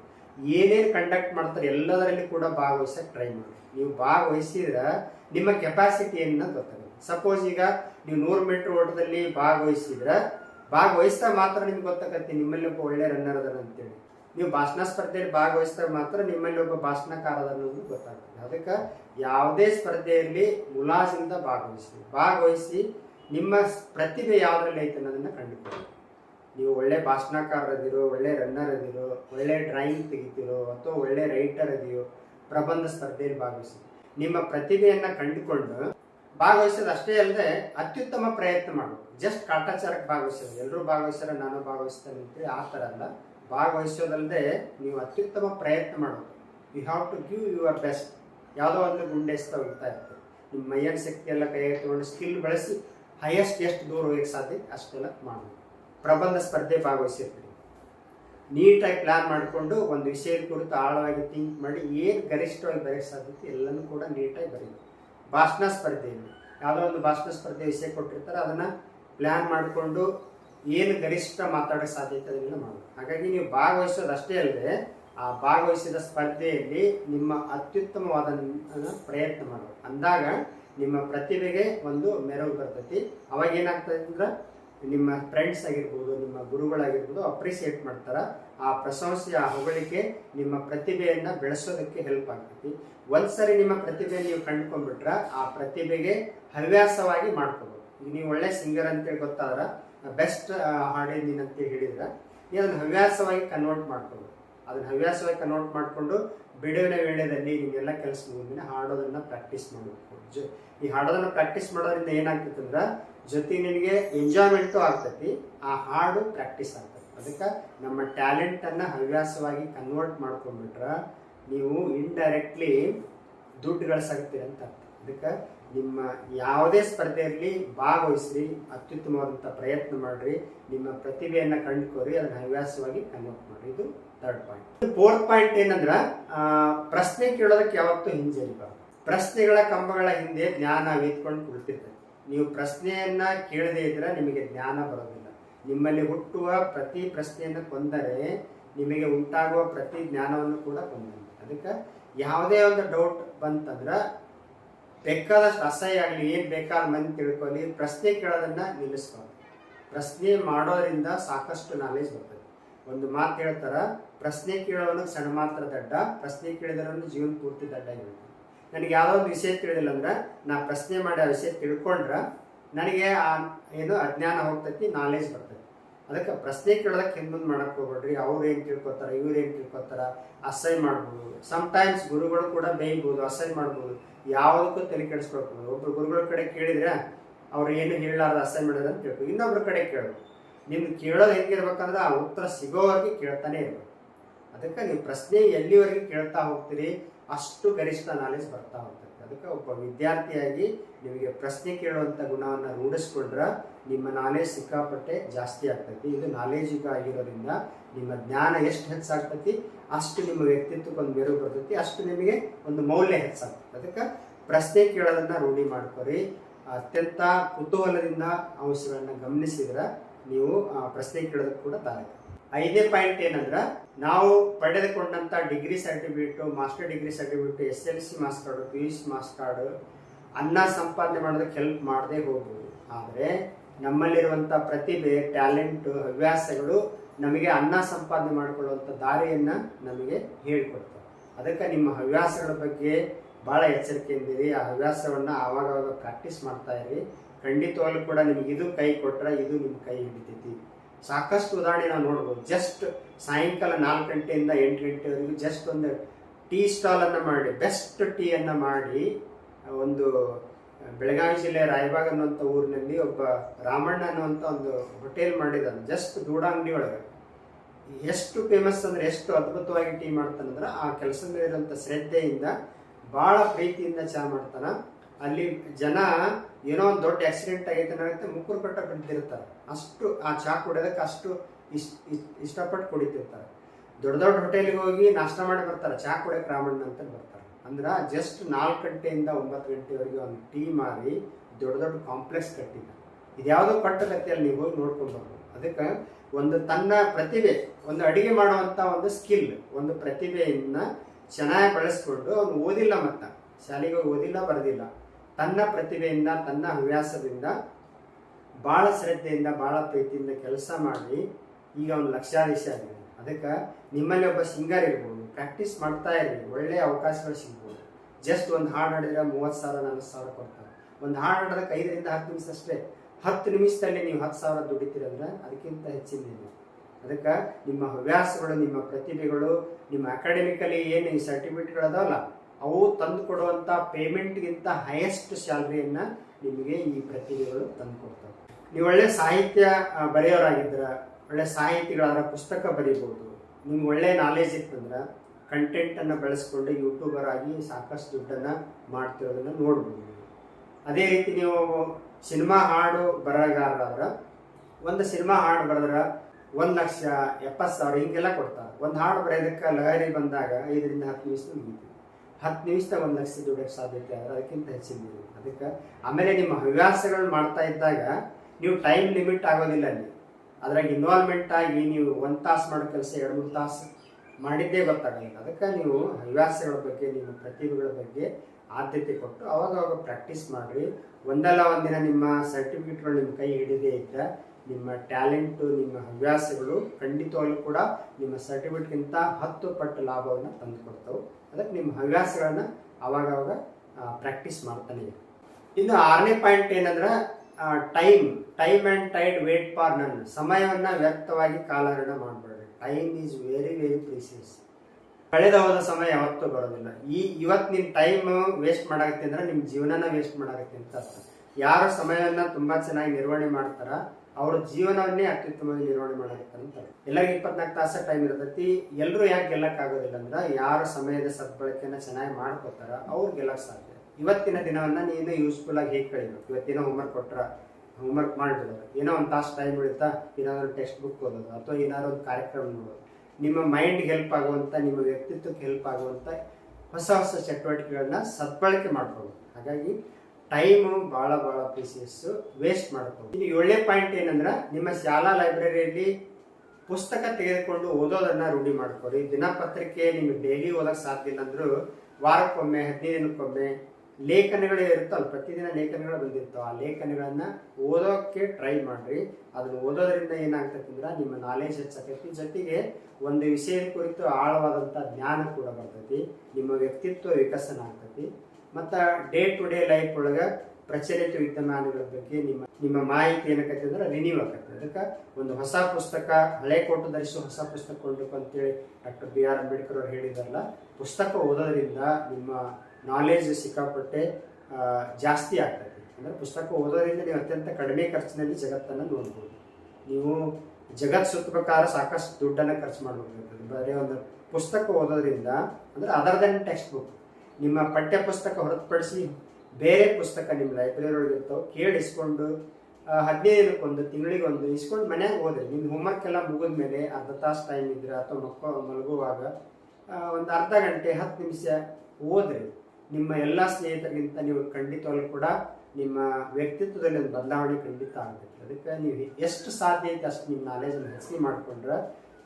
ಏನೇನು ಕಂಡಕ್ಟ್ ಮಾಡ್ತಾರೆ ಎಲ್ಲದರಲ್ಲಿ ಕೂಡ ಭಾಗವಹಿಸಕ್ಕೆ ಟ್ರೈ ಮಾಡಿ. ನೀವು ಭಾಗವಹಿಸಿದ್ರೆ ನಿಮ್ಮ ಕೆಪಾಸಿಟಿ ಏನನ್ನ ಗೊತ್ತಾಗುತ್ತೆ. ಸಪೋಸ್ ಈಗ ನೀವು ನೂರು ಮೀಟರ್ ಓಟದಲ್ಲಿ ಭಾಗವಹಿಸಿದ್ರೆ ಭಾಗವಹಿಸಿದಾಗ ಮಾತ್ರ ನಿಮ್ಗೆ ಗೊತ್ತಾಗತ್ತೆ, ನಿಮ್ಮಲ್ಲಿ ಒಬ್ಬ ಒಳ್ಳೆ ರನ್ನರ್ ಅದಾರ ಅಂತೇಳಿ. ನೀವು ಭಾಷಣ ಸ್ಪರ್ಧೆಯಲ್ಲಿ ಭಾಗವಹಿಸ್ತಾ ಮಾತ್ರ ನಿಮ್ಮಲ್ಲಿ ಒಬ್ಬ ಭಾಷಣಕಾರ ಅನ್ನೋದು ಗೊತ್ತಾಗುತ್ತೆ ಅದಕ್ಕೆ ಯಾವುದೇ ಸ್ಪರ್ಧೆಯಲ್ಲಿ ಮುಲಾಸಿಂದ ಭಾಗವಹಿಸಿ ಭಾಗವಹಿಸಿ ನಿಮ್ಮ ಪ್ರತಿಭೆ ಯಾವುದ್ರಲ್ಲಿ ಐತೆ ಅನ್ನೋದನ್ನ ಕಂಡುಕೊಳ್ಳಿ. ನೀವು ಒಳ್ಳೆ ಭಾಷಣಕಾರರದಿರೋ ಒಳ್ಳೆ ರನ್ನರ್ ಅದಿರೋ, ಒಳ್ಳೆ ಡ್ರಾಯಿಂಗ್ ತೆಗಿತಿರೋ ಅಥವಾ ಒಳ್ಳೆ ರೈಟರ್ ಅದಿಯೋ ಪ್ರಬಂಧ ಸ್ಪರ್ಧೆಯಲ್ಲಿ ಭಾಗವಹಿಸಿ, ನಿಮ್ಮ ಪ್ರತಿಭೆಯನ್ನು ಕಂಡುಕೊಂಡು ಭಾಗವಹಿಸೋದು ಅಷ್ಟೇ ಅಲ್ಲದೆ ಅತ್ಯುತ್ತಮ ಪ್ರಯತ್ನ ಮಾಡಬೇಕು. ಜಸ್ಟ್ ಕಾಟಾಚಾರಕ್ಕೆ ಭಾಗವಹಿಸೋದು. ಎಲ್ಲರೂ ಭಾಗವಹಿಸ್ತಾರೆ ನಾನು ಭಾಗವಹಿಸ್ತೇನೆ ಅಂತೇಳಿ ಆ ಥರ ಅಲ್ಲ. ಭಾಗವಹಿಸೋದಲ್ಲದೆ ನೀವು ಅತ್ಯುತ್ತಮ ಪ್ರಯತ್ನ ಮಾಡಬೇಕು. You have to give your best ಯಾವುದೋ ಒಂದು ಗುಂಡೆಸ್ತಾ ಹೋಗ್ತಾ ಇರ್ತದೆ ನಿಮ್ಮ ಮೈಯನ್ ಶಕ್ತಿ ಎಲ್ಲ ಕೈ ತಗೊಂಡು ಸ್ಕಿಲ್ ಬಳಸಿ ಹೈಯೆಸ್ಟ್ ಎಷ್ಟು ದೂರ ಹೋಗಿ ಸಾಧ್ಯ ಅಷ್ಟೆಲ್ಲ ಮಾಡಬೇಕು. ಪ್ರಬಂಧ ಸ್ಪರ್ಧೆ ಭಾಗವಹಿಸಿರ್ತೀರಿ. ನೀಟಾಗಿ ಪ್ಲ್ಯಾನ್ ಮಾಡಿಕೊಂಡು ಒಂದು ವಿಷಯದ ಕುರಿತು ಆಳವಾಗಿ ಥಿಂಕ್ ಮಾಡಿ, ಏನು ಗರಿಷ್ಠವಾಗಿ ಬರೆಯೋ ಸಾಧ್ಯತೆ ಎಲ್ಲನೂ ಕೂಡ ನೀಟಾಗಿ ಬರೀಬೇಕು. ಭಾಷಣ ಸ್ಪರ್ಧೆಯಲ್ಲಿ. ಯಾವುದೋ ಒಂದು ಭಾಷಣ ಸ್ಪರ್ಧೆ ವಿಷಯ ಕೊಟ್ಟಿರ್ತಾರೆ, ಅದನ್ನ ಪ್ಲಾನ್ ಮಾಡಿಕೊಂಡು ಏನು ಗರಿಷ್ಠ ಮಾತಾಡೋಕ್ಕೆ ಸಾಧ್ಯತೆ ಅದನ್ನೆಲ್ಲ ಮಾಡಬೇಕು ಹಾಗಾಗಿ ನೀವು ಭಾಗವಹಿಸೋದು ಅಷ್ಟೇ ಅಲ್ಲದೆ, ಆ ಭಾಗವಹಿಸಿದ ಸ್ಪರ್ಧೆಯಲ್ಲಿ ನಿಮ್ಮ ಅತ್ಯುತ್ತಮವಾದ ಪ್ರಯತ್ನ ಮಾಡಬೇಕು ಅಂದಾಗ ನಿಮ್ಮ ಪ್ರತಿಭೆಗೆ ಒಂದು ಮೆರವು ಬರ್ತೈತಿ. ಅವಾಗ ಏನಾಗ್ತದೆ ಅಂದ್ರೆ ನಿಮ್ಮ ಫ್ರೆಂಡ್ಸ್ ಆಗಿರ್ಬೋದು, ನಿಮ್ಮ ಗುರುಗಳಾಗಿರ್ಬೋದು ಅಪ್ರಿಸಿಯೇಟ್ ಮಾಡ್ತಾರ. ಆ ಪ್ರಶಂಸೆ ಆ ಹೊಗಳಿಕೆ ನಿಮ್ಮ ಪ್ರತಿಭೆಯನ್ನು ಬೆಳೆಸೋದಕ್ಕೆ ಹೆಲ್ಪ್ ಆಗ್ತೈತಿ. ಒಂದ್ಸರಿ ನಿಮ್ಮ ಪ್ರತಿಭೆ ನೀವು ಕಂಡುಕೊಂಡ್ಬಿಟ್ರ ಆ ಪ್ರತಿಭೆಗೆ ಹವ್ಯಾಸವಾಗಿ ಮಾಡ್ಕೋಬೇಕು ಈಗ ನೀವು ಒಳ್ಳೆ ಸಿಂಗರ್ ಅಂತೇಳಿ ಗೊತ್ತಾದ್ರ ಬೆಸ್ಟ್ ಹಾಡಿದ್ ನೀನು ಅಂತೇಳಿ ಹೇಳಿದ್ರ ನೀವು ಅದನ್ನ ಹವ್ಯಾಸವಾಗಿ ಕನ್ವರ್ಟ್ ಮಾಡ್ಕೋಬೇಕು ಅದನ್ನ ಹವ್ಯಾಸವಾಗಿ ಕನ್ವರ್ಟ್ ಮಾಡಿಕೊಂಡು ಬಿಡುವಿನ ವೇಳೆಯಲ್ಲಿ ನೀವೆಲ್ಲ ಕೆಲಸ ಮುಂದಿನ ಹಾಡೋದನ್ನ ಪ್ರಾಕ್ಟೀಸ್ ಮಾಡಬೇಕು. ಜೊ- ಈ ಹಾಡೋದನ್ನ ಪ್ರಾಕ್ಟೀಸ್ ಮಾಡೋದ್ರಿಂದ ಏನಾಗ್ತೈತೆ ಅಂದ್ರೆ ನಿಮಗೆ ನಿನಗೆ ಎಂಜಾಯ್ಮೆಂಟು ಆಗ್ತೈತಿ, ಆ ಹಾಡು ಪ್ರಾಕ್ಟೀಸ್ ಆಗ್ತೈತಿ. ಅದಕ್ಕೆ ನಮ್ಮ ಟ್ಯಾಲೆಂಟ್ ಅನ್ನ ಹವ್ಯಾಸವಾಗಿ ಕನ್ವರ್ಟ್ ಮಾಡ್ಕೊಂಡ್ಬಿಟ್ರೆ ನೀವು ಇಂಡೈರೆಕ್ಟ್ಲಿ ದುಡ್ಡು ಗಳಿಸಾಗ್ತೀರಿ ಅಂತ ಅದಕ್ಕೆ ನಿಮ್ಮ ಯಾವುದೇ ಸ್ಪರ್ಧೆಯಲ್ಲಿ ಭಾಗವಹಿಸ್ರಿ ಅತ್ಯುತ್ತಮವಾದಂಥ ಪ್ರಯತ್ನ ಮಾಡ್ರಿ, ನಿಮ್ಮ ಪ್ರತಿಭೆಯನ್ನು ಕಂಡುಕೋರಿ ಅದನ್ನ ಹವ್ಯಾಸವಾಗಿ ಕನ್ವರ್ಟ್ ಮಾಡಿ ಇದು ಥರ್ಡ್ ಪಾಯಿಂಟ್ ಫೋರ್ತ್ ಪಾಯಿಂಟ್ ಏನಂದ್ರೆ ಪ್ರಶ್ನೆ ಕೇಳೋದಕ್ಕೆ ಯಾವತ್ತೂ ಹಿಂಜರಿಬಾರ್ದು ಪ್ರಶ್ನೆಗಳ ಕಂಬಗಳ ಹಿಂದೆ ಜ್ಞಾನ ವೇತ್ಕೊಂಡು ಕುಳಿತಿರ್ತದೆ ನೀವು ಪ್ರಶ್ನೆಯನ್ನ ಕೇಳದೇ ಇದ್ರೆ ನಿಮಗೆ ಜ್ಞಾನ ಬರೋದಿಲ್ಲ. ನಿಮ್ಮಲ್ಲಿ ಹುಟ್ಟುವ ಪ್ರತಿ ಪ್ರಶ್ನೆಯನ್ನು ಕೊಂದರೆ ನಿಮಗೆ ಉಂಟಾಗುವ ಪ್ರತಿ ಜ್ಞಾನವನ್ನು ಕೂಡ ಕೊಂದಂತೆ ಅದಕ್ಕೆ ಯಾವುದೇ ಒಂದು ಡೌಟ್ ಬಂತಂದ್ರೆ ಬೇಕಾದಷ್ಟು ಅಸಹ್ಯ ಆಗಲಿ, ಏನು ಬೇಕಾದ ಮಂದಿ ತಿಳ್ಕೊಳ್ಳಿ, ಪ್ರಶ್ನೆ ಕೇಳೋದನ್ನ ನಿಲ್ಲಿಸ್ಬಾರ್ದು ಪ್ರಶ್ನೆ ಮಾಡೋದ್ರಿಂದ ಸಾಕಷ್ಟು ನಾಲೆಜ್ ಬರ್ತದೆ. ಒಂದು ಮಾತು ಹೇಳ್ತಾರ, ಪ್ರಶ್ನೆ ಕೇಳೋನು ಸಣ್ಣ ಮಾತ್ರ ದಡ್ಡ, ಪ್ರಶ್ನೆ ಕೇಳಿದವನು ಜೀವನ ಪೂರ್ತಿ ದಡ್ಡ ಇರುತ್ತೆ ನನಗೆ ಯಾವುದೋ ಒಂದು ವಿಷಯ ತಿಳಿದಿಲ್ಲ ಅಂದ್ರೆ, ನಾ ಪ್ರಶ್ನೆ ಮಾಡಿ ಆ ವಿಷಯ ತಿಳ್ಕೊಂಡ್ರ ನನಗೆ ಆ ಏನು ಅಜ್ಞಾನ ಹೋಗ್ತೈತಿ ನಾಲೆಜ್ ಬರ್ತೈತಿ. ಅದಕ್ಕೆ ಪ್ರಶ್ನೆ ಕೇಳೋದಕ್ಕೆ ಹಿಂದೊಂದು ಮಾಡಕ್ಕೆ ಹೋಗ್ಬೇಡ್ರಿ. ಅವ್ರು ಏನು ತಿಳ್ಕೊತಾರ, ಇವ್ರು ಏನು ತಿಳ್ಕೊತಾರ ಅಸೈನ್ ಮಾಡ್ಬೋದು. ಸಮಟೈಮ್ಸ್ ಗುರುಗಳು ಕೂಡ ಬೇಯ್ಬೋದು ಅಸೈನ್ ಮಾಡ್ಬೋದು. ಯಾವುದಕ್ಕೂ ತಲೆ ಕೆಡಿಸ್ಕೊಳ್ಬೋದು. ಒಬ್ರು ಗುರುಗಳ ಕಡೆ ಕೇಳಿದ್ರೆ ಅವ್ರು ಏನು ಹೇಳಲಾರ್ದ ಅಸೈನ್ ಮಾಡೋದು ಅಂತ ತಿಳ್ಕೊ ಇನ್ನೊಬ್ರ ಕಡೆ ಕೇಳಬೇಕು ನಿಮ್ಗೆ ಕೇಳೋದು ಹೆಂಗಿರ್ಬೇಕಂದ್ರೆ ಆ ಉತ್ತರ ಸಿಗೋವರೆಗೆ ಕೇಳ್ತಾನೆ ಇರಬೇಕು. ಅದಕ್ಕೆ ನೀವು ಪ್ರಶ್ನೆ ಎಲ್ಲಿವರೆಗೆ ಕೇಳ್ತಾ ಹೋಗ್ತೀರಿ, ಅಷ್ಟು ಗರಿಷ್ಠ ನಾಲೆಜ್ ಬರ್ತಾ ಹೋಗ್ತದೆ ಅದಕ್ಕೆ ಒಬ್ಬ ವಿದ್ಯಾರ್ಥಿಯಾಗಿ ನಿಮಗೆ ಪ್ರಶ್ನೆ ಕೇಳುವಂಥ ಗುಣವನ್ನು ರೂಢಿಸ್ಕೊಂಡ್ರೆ ನಿಮ್ಮ ನಾಲೆಜ್ ಸಿಕ್ಕಾಪಟ್ಟೆ ಜಾಸ್ತಿ ಆಗ್ತೈತಿ. ಇದು ನಾಲೆಜ್ ಯುಗ ಆಗಿರೋದ್ರಿಂದ ನಿಮ್ಮ ಜ್ಞಾನ ಎಷ್ಟು ಹೆಚ್ಚಾಗ್ತೈತಿ, ಅಷ್ಟು ನಿಮ್ಮ ವ್ಯಕ್ತಿತ್ವಕ್ಕೆ ಒಂದು ಮೆರುಗು ಬರ್ತೈತಿ, ಅಷ್ಟು ನಿಮಗೆ ಒಂದು ಮೌಲ್ಯ ಹೆಚ್ಚಾಗ್ತದೆ ಅದಕ್ಕೆ ಪ್ರಶ್ನೆ ಕೇಳೋದನ್ನ ರೂಢಿ ಮಾಡ್ಕೊರಿ. ಅತ್ಯಂತ ಕುತೂಹಲದಿಂದ ಅಂಶಗಳನ್ನು ಗಮನಿಸಿದ್ರೆ ನೀವು ಪ್ರಶ್ನೆ ಕೇಳೋದಕ್ಕೆ ಕೂಡ ದಾರಿ ಐದನೇ ಪಾಯಿಂಟ್ ಏನಂದ್ರೆ ನಾವು ಪಡೆದುಕೊಂಡಂತ degree certificate master degree certificate S L C marks card P U C marks card ಅನ್ನ ಸಂಪಾದನೆ ಮಾಡೋದಕ್ಕೆ ಹೆಲ್ಪ್ ಮಾಡದೆ ಹೋಗ್ಬೋದು. ಆದರೆ ನಮ್ಮಲ್ಲಿರುವಂಥ ಪ್ರತಿಭೆ ಟ್ಯಾಲೆಂಟ್ ಹವ್ಯಾಸಗಳು ನಮಗೆ ಅನ್ನ ಸಂಪಾದನೆ ಮಾಡಿಕೊಳ್ಳುವಂಥ ದಾರಿಯನ್ನ ನಮಗೆ ಹೇಳಿಕೊಡ್ತವೆ ಅದಕ್ಕೆ ನಿಮ್ಮ ಹವ್ಯಾಸಗಳ ಬಗ್ಗೆ ಬಹಳ ಎಚ್ಚರಿಕೆಯಿಂದಿರಿ ಆ ಹವ್ಯಾಸವನ್ನ ಆವಾಗವಾಗ ಪ್ರಾಕ್ಟೀಸ್ ಮಾಡ್ತಾ ಇರಿ. ಖಂಡಿತವಾಗ್ಲೂ ಕೂಡ ನಿಮಗೆ ಇದು ಕೈ ಕೊಟ್ರೆ ಇದು ನಿಮ್ಮ ಕೈ ಹಿಡಿತೈತಿ. ಸಾಕಷ್ಟು ಉದಾಹರಣೆ ನಾವು ನೋಡ್ಬೋದು. ಜಸ್ಟ್ ಸಾಯಂಕಾಲ ನಾಲ್ಕು ಗಂಟೆಯಿಂದ ಎಂಟು ಗಂಟೆವರೆಗೂ ಜಸ್ಟ್ ಒಂದು ಟೀ ಸ್ಟಾಲ್ ಅನ್ನ ಮಾಡಿ ಬೆಸ್ಟ್ ಟೀ ಅನ್ನ ಮಾಡಿ, ಒಂದು ಬೆಳಗಾವಿ ಜಿಲ್ಲೆ ರಾಯಬಾಗ್ ಅನ್ನುವಂಥ ಊರಿನಲ್ಲಿ ಒಬ್ಬ ರಾಮಣ್ಣ ಅನ್ನುವಂಥ ಒಂದು ಹೋಟೆಲ್ ಮಾಡಿದಾನೆ ಜಸ್ಟ್ ದೂಡ ಅಂಗಡಿ ಒಳಗೆ. ಎಷ್ಟು ಫೇಮಸ್ ಅಂದ್ರೆ ಎಷ್ಟು ಅದ್ಭುತವಾಗಿ ಟೀ ಮಾಡ್ತಾನಂದ್ರೆ ಆ ಕೆಲಸದ ಮೇಲಿರುವಂಥ ಶ್ರದ್ಧೆಯಿಂದ, ಬಹಳ ಪ್ರೀತಿಯಿಂದ ಚಹಾ ಮಾಡ್ತಾನ. ಅಲ್ಲಿ ಜನ ಏನೋ ಒಂದು ದೊಡ್ಡ ಆಕ್ಸಿಡೆಂಟ್ ಆಗೈತೆ ಅನ್ನೋದಕ್ಕೆ ಮುಕ್ಕುರು ಕಟ್ಟ ಬಿಡ್ತಿರ್ತಾರೆ ಅಷ್ಟು ಆ ಚಾ ಕುಡಿಯೋದಕ್ಕೆ ಅಷ್ಟು ಇಷ್ಟ ಇಷ್ಟ- ಇಷ್ಟಪಟ್ಟು ಕುಡಿತಿರ್ತಾರೆ. ದೊಡ್ಡ ದೊಡ್ಡ ಹೋಟೆಲ್ಗೆ ಹೋಗಿ ನಾಷ್ಟ ಮಾಡಿ ಬರ್ತಾರೆ, ಚಾ ಕುಡಿಯೋಕೆ ರಾಮಣ್ಣ ಅಂತ ಬರ್ತಾರೆ. ಅಂದ್ರೆ ಜಸ್ಟ್ ನಾಲ್ಕು ಗಂಟೆಯಿಂದ ಒಂಬತ್ತು ಗಂಟೆವರೆಗೆ ಒಂದು ಟೀ ಮಾರಿ ದೊಡ್ಡ ದೊಡ್ಡ ಕಾಂಪ್ಲೆಕ್ಸ್ ಕಟ್ಟಿದ್ದ ಇದ್ಯಾವುದೋ ಅಲ್ಲಿ ನೀವು ಹೋಗಿ ನೋಡ್ಕೊಂಡು ಅದಕ್ಕೆ ಒಂದು ತನ್ನ ಪ್ರತಿಭೆ, ಒಂದು ಅಡಿಗೆ ಮಾಡುವಂತ ಒಂದು ಸ್ಕಿಲ್ ಒಂದು ಪ್ರತಿಭೆಯನ್ನ ಚೆನ್ನಾಗಿ ಬಳಸ್ಕೊಂಡು ಅವನು ಓದಿಲ್ಲ ಮತ್ತ. ಶಾಲೆಗೆ ಓದಿಲ್ಲ, ಬರೆದಿಲ್ಲ. ತನ್ನ ಪ್ರತಿಭೆಯಿಂದ, ತನ್ನ ಹವ್ಯಾಸದಿಂದ ಬಹಳ ಶ್ರದ್ಧೆಯಿಂದ ಬಹಳ ಪ್ರೀತಿಯಿಂದ ಕೆಲಸ ಮಾಡಿ ಈಗ ಅವನು ಲಕ್ಷಾಧೀಶ ಆಗಿದೆ ಅದಕ್ಕೆ ನಿಮ್ಮಲ್ಲಿ ಒಬ್ಬ ಸಿಂಗರ್ ಇರ್ಬೋದು ಪ್ರಾಕ್ಟೀಸ್ ಮಾಡ್ತಾ ಇರಲಿ ಒಳ್ಳೆಯ ಅವಕಾಶಗಳು ಸಿಗ್ಬೋದು. ಜಸ್ಟ್ ಒಂದು ಹಾಡು ಹಾಡಿದ್ರೆ ಮೂವತ್ತು ಸಾವಿರ, ನಲ್ವತ್ತು ಸಾವಿರ ಕೊಡ್ತಾರೆ. ಒಂದು ಹಾಡು ಹಾಡೋದಕ್ಕೆ ಐದರಿಂದ ಹತ್ತು ನಿಮಿಷ ಅಷ್ಟೇ. ಹತ್ತು ನಿಮಿಷದಲ್ಲಿ ನೀವು ಹತ್ತು ಸಾವಿರ ದುಡಿತೀರಂದ್ರೆ ಅದಕ್ಕಿಂತ ಹೆಚ್ಚಿನ ಅದಕ್ಕೆ ನಿಮ್ಮ ಹವ್ಯಾಸಗಳು, ನಿಮ್ಮ ಪ್ರತಿಭೆಗಳು, ನಿಮ್ಮ ಅಕಾಡೆಮಿಕಲಿ ಏನು ಈ ಸರ್ಟಿಫಿಕೇಟ್ಗಳು ಅದಾವಲ್ಲ ಅವು ತಂದು ಕೊಡುವಂಥ ಪೇಮೆಂಟ್ಗಿಂತ ಹೈಯೆಸ್ಟ್ ಸ್ಯಾಲ್ರಿಯನ್ನು ನಿಮಗೆ ಈ ಪ್ರತಿಭೆಗಳು ತಂದು ಕೊಡ್ತವೆ ನೀವು ಒಳ್ಳೆ ಸಾಹಿತ್ಯ ಬರೆಯೋರಾಗಿದ್ರ, ಒಳ್ಳೆ ಸಾಹಿತಿಗಳಾದ್ರೆ ಪುಸ್ತಕ ಬರೀಬಹುದು. ನಿಮ್ಗೆ ಒಳ್ಳೆ ನಾಲೆಜ್ ಇತ್ತಂದ್ರೆ ಕಂಟೆಂಟನ್ನು ಬೆಳೆಸ್ಕೊಂಡು ಯೂಟ್ಯೂಬರ್ ಆಗಿ ಸಾಕಷ್ಟು ದುಡ್ಡನ್ನ ಮಾಡ್ತಿರೋದನ್ನು ನೋಡ್ಬೋದು. ಅದೇ ರೀತಿ ನೀವು ಸಿನಿಮಾ ಹಾಡು ಬರಗಾರರಾದ್ರೆ ಒಂದು ಸಿನಿಮಾ ಹಾಡು ಬರೆದ್ರೆ ಒಂದು ಲಕ್ಷ ಎಪ್ಪತ್ತು ಸಾವಿರ ಹಿಂಗೆಲ್ಲ ಕೊಡ್ತಾರೆ. ಒಂದು ಹಾಡು ಬರೆಯೋದಕ್ಕೆ ಲಹರಿ ಬಂದಾಗ ಐದರಿಂದ ಹತ್ತು ನಿಮಿಷ ಮುಗಿತು ಹತ್ತು ನಿಮಿಷದಾಗ ಒಂದು ಲಕ್ಷ ದುಡಿಯೋಕೆ ಸಾಧ್ಯತೆ ಆದರೆ ಅದಕ್ಕಿಂತ ಹೆಚ್ಚಿನ ಅದಕ್ಕೆ ಆಮೇಲೆ ನಿಮ್ಮ ಹವ್ಯಾಸಗಳು ಮಾಡ್ತಾ ಇದ್ದಾಗ ನೀವು ಟೈಮ್ ಲಿಮಿಟ್ ಆಗೋದಿಲ್ಲ ಅಲ್ಲಿ. ಅದ್ರಾಗ ಇನ್ವಾಲ್ವ್ಮೆಂಟ್ ಆಗಿ ನೀವು ಒಂದು ತಾಸು ಮಾಡೋ ಕೆಲಸ, ಎರಡು ಮೂರು ತಾಸು ಮಾಡಿದ್ದೇ ಗೊತ್ತಾಗಲ್ಲ ಅದಕ್ಕೆ ನೀವು ಹವ್ಯಾಸಗಳ ಬಗ್ಗೆ, ನಿಮ್ಮ ಪ್ರತಿಭೆಗಳ ಬಗ್ಗೆ ಆದ್ಯತೆ ಕೊಟ್ಟು ಅವಾಗ ಅವಾಗ ಪ್ರಾಕ್ಟೀಸ್ ಮಾಡಿರಿ. ಒಂದಲ್ಲ ಒಂದಿನ ನಿಮ್ಮ ಸರ್ಟಿಫಿಕೇಟ್ಗಳು ನಿಮ್ಮ ಕೈ ಹಿಡಿದೇ ಇದ್ದರೆ ನಿಮ್ಮ ಟ್ಯಾಲೆಂಟು ನಿಮ್ಮ ಹವ್ಯಾಸಗಳು ಖಂಡಿತವಾಗ್ಲೂ ಕೂಡ ನಿಮ್ಮ ಸರ್ಟಿಫಿಕೇಟ್ಗಿಂತ ಹತ್ತು ಪಟ್ಟು ಲಾಭವನ್ನು ತಂದು ಕೊಡ್ತಾವೆ. ಅದಕ್ಕೆ ನಿಮ್ಮ ಹವ್ಯಾಸಗಳನ್ನು ಅವಾಗವಾಗ ಅವಾಗ ಪ್ರಾಕ್ಟೀಸ್ ಮಾಡ್ತಾನೆ ಇರಿ. ಇನ್ನು ಆರನೇ ಪಾಯಿಂಟ್ ಏನಂದ್ರೆ time time and tide wait for none ಸಮಯವನ್ನು ವ್ಯರ್ಥವಾಗಿ ಕಾಲಹರಣ ಮಾಡಬೇಡ್ರಿ time is very very precious ಕಳೆದ ಹೋದ ಸಮಯ ಯಾವತ್ತೂ ಬರೋದಿಲ್ಲ. ಈ ಇವತ್ತು ನಿಮ್ಮ ಟೈಮ್ ವೇಸ್ಟ್ ಮಾಡಾಕತ್ತೆ ಅಂದ್ರೆ ನಿಮ್ಮ ಜೀವನನ ವೇಸ್ಟ್ ಮಾಡಾಕತ್ತೆ ಅಂತ ಅರ್ಥ. ಯಾರು ಸಮಯವನ್ನ ತುಂಬಾ ಚೆನ್ನಾಗಿ ನಿರ್ವಹಣೆ ಮಾಡ್ತಾರ ಅವ್ರ ಜೀವನವನ್ನೇ ಅತ್ಯುತ್ತಮವಾಗಿ ನಿರ್ವಹಣೆ ಮಾಡಬೇಕಂತ. ಎಲ್ಲರಿಗೂ ಇಪ್ಪತ್ನಾಲ್ಕು ತಾಸು ಟೈಮ್ ಇರತೈತಿ. ಎಲ್ಲರೂ ಯಾಕೆ ಗೆಲ್ಲಕ್ ಆಗೋದಿಲ್ಲ ಅಂದ್ರೆ ಯಾರು ಸಮಯದ ಸದ್ಬಳಕೆಯನ್ನ ಚೆನ್ನಾಗಿ ಮಾಡ್ಕೋತಾರ ಅವ್ರು ಗೆಲ್ಲಕ್ ಸಾಧ್ಯ. ಇವತ್ತಿನ ದಿನವನ್ನ ನೀನು ಯೂಸ್ಫುಲ್ ಆಗಿ ಹೇಗೆ ಕಳಿಬೇಕು? ಇವತ್ತಿನ ಹೋಮ್ವರ್ಕ್ ಕೊಟ್ರ ಹೋಮ್ವರ್ಕ್ ಮಾಡಿಬಿಡೋದು ಏನೋ ಒಂದು ತಾಸು ಟೈಮ್ ಉಳಿತಾ ಏನಾದ್ರು ಟೆಕ್ಸ್ಟ್ ಬುಕ್ ಓದೋದು ಅಥವಾ ಏನಾದ್ರು ಒಂದು ಕಾರ್ಯಕ್ರಮ ನೋಡೋದು. ನಿಮ್ಮ ಮೈಂಡ್ಗೆ ಹೆಲ್ಪ್ ಆಗುವಂಥ ನಿಮ್ಮ ವ್ಯಕ್ತಿತ್ವಕ್ಕೆ ಹೆಲ್ಪ್ ಆಗುವಂಥ ಹೊಸ ಹೊಸ ಚಟುವಟಿಕೆಗಳನ್ನ ಸದ್ಬಳಕೆ ಮಾಡ್ಕೋಬೇಕು ಹಾಗಾಗಿ ಟೈಮು ಭಾಳ ಭಾಳ ಪ್ರೀಸಿಯಸ್ಸು ವೇಸ್ಟ್ ಮಾಡ್ಕೊಂಡು. ಇನ್ನು ಒಳ್ಳೆ ಪಾಯಿಂಟ್ ಏನಂದ್ರೆ, ನಿಮ್ಮ ಶಾಲಾ ಲೈಬ್ರರಿಯಲ್ಲಿ ಪುಸ್ತಕ ತೆಗೆದುಕೊಂಡು ಓದೋದನ್ನ ರೂಢಿ ಮಾಡ್ಕೊರಿ ದಿನಪತ್ರಿಕೆ ನಿಮಗೆ ಡೈಲಿ ಓದಕ್ಕೆ ಸಾಧ್ಯ ಇಲ್ಲ ವಾರಕ್ಕೊಮ್ಮೆ, ಹದಿನೈದು ದಿನಕ್ಕೊಮ್ಮೆ ಲೇಖನಗಳು ಇರುತ್ತಲ್ಲ, ಪ್ರತಿದಿನ ಲೇಖನಗಳು ಬಂದಿರ್ತಾವೆ. ಆ ಲೇಖನಗಳನ್ನು ಓದೋಕೆ ಟ್ರೈ ಮಾಡಿರಿ. ಅದನ್ನ ಓದೋದ್ರಿಂದ ಏನಾಗ್ತೈತಿ ಅಂದ್ರೆ, ನಿಮ್ಮ ನಾಲೆಜ್ ಹೆಚ್ಚಾಗತ್ತೆ ಜೊತೆಗೆ ಒಂದು ವಿಷಯದ ಕುರಿತು ಆಳವಾದಂಥ ಜ್ಞಾನ ಕೂಡ ಬರ್ತೈತಿ. ನಿಮ್ಮ ವ್ಯಕ್ತಿತ್ವ ವಿಕಸನ ಆಗ್ತೈತಿ. ಮತ್ತು ಡೇ ಟು ಡೇ ಲೈಫ್ ಒಳಗೆ ಪ್ರಚಲಿತ ವಿದ್ಯಮಾನಗಳ ಬಗ್ಗೆ ನಿಮ್ಮ ನಿಮ್ಮ ಮಾಹಿತಿ ಏನಕ್ಕೆ ಅಂದ್ರೆ ರಿನ್ಯೂ ಆಗತ್ತೆ. ಅದಕ್ಕೆ ಒಂದು ಹೊಸ ಪುಸ್ತಕ, ಹಳೆ ಕೋಟು ಧರಿಸುವ ಹೊಸ ಪುಸ್ತಕ ಕೊಡಬೇಕು ಅಂತೇಳಿ ಡಾಕ್ಟರ್ ಬಿ ಆರ್ ಅಂಬೇಡ್ಕರ್ ಅವ್ರು ಹೇಳಿದಾರಲ್ಲ, ಪುಸ್ತಕ ಓದೋದ್ರಿಂದ ನಿಮ್ಮ ನಾಲೆಜ್ ಸಿಕ್ಕಾಪಟ್ಟೆ ಜಾಸ್ತಿ ಆಗ್ತದೆ. ಅಂದರೆ ಪುಸ್ತಕ ಓದೋದ್ರಿಂದ ನೀವು ಅತ್ಯಂತ ಕಡಿಮೆ ಖರ್ಚಿನಲ್ಲಿ ಜಗತ್ತನ್ನು ನೋಡ್ಬೋದು. ನೀವು ಜಗತ್ ಪ್ರಕಾರ ಸಾಕಷ್ಟು ದುಡ್ಡನ್ನು ಖರ್ಚು ಮಾಡಬೇಕಾಗ್ತದೆ ಬರೀ ಒಂದು ಪುಸ್ತಕ ಓದೋದ್ರಿಂದ ಅಂದರೆ ಅದರ್ ದೆನ್ ಟೆಕ್ಸ್ಟ್ ಬುಕ್ ನಿಮ್ಮ ಪಠ್ಯಪುಸ್ತಕ ಹೊರತುಪಡಿಸಿ ಬೇರೆ ಪುಸ್ತಕ ನಿಮ್ಮ ಲೈಬ್ರರಿ ಒಳಗೆ ಇರ್ತಾವೆ ಕೇಳಿ ಇಸ್ಕೊಂಡು ಹದಿನೈದಕ್ಕೊಂದು, ತಿಂಗಳಿಗೊಂದು ಇಸ್ಕೊಂಡು ಮನ್ಯಾಗ ಓದ್ರಿ ನಿಮ್ಮ ಹೋಮ್ವರ್ಕ್ ಎಲ್ಲ ಮುಗಿದ ಮೇಲೆ ಅರ್ಧ ತಾಸು ಟೈಮ್ ಇದ್ರೆ ಅಥವಾ ಮಕ್ಕಳು ಮಲಗುವಾಗ ಒಂದು ಅರ್ಧ ಗಂಟೆ, ಹತ್ತು ನಿಮಿಷ ಓದ್ರಿ ನಿಮ್ಮ ಎಲ್ಲ ಸ್ನೇಹಿತರಿಗಿಂತ ನೀವು ಖಂಡಿತವಾಗ್ಲೂ ಕೂಡ ನಿಮ್ಮ ವ್ಯಕ್ತಿತ್ವದಲ್ಲಿ ಒಂದು ಬದಲಾವಣೆ ಖಂಡಿತ ಆಗಬೇಕು ಅದಕ್ಕೆ ನೀವು ಎಷ್ಟು ಸಾಧ್ಯ ಐತೆ ಅಷ್ಟು ನಿಮ್ಮ ನಾಲೆಜನ್ನು ಹೆಚ್ಚಿಗೆ ಮಾಡಿಕೊಂಡ್ರೆ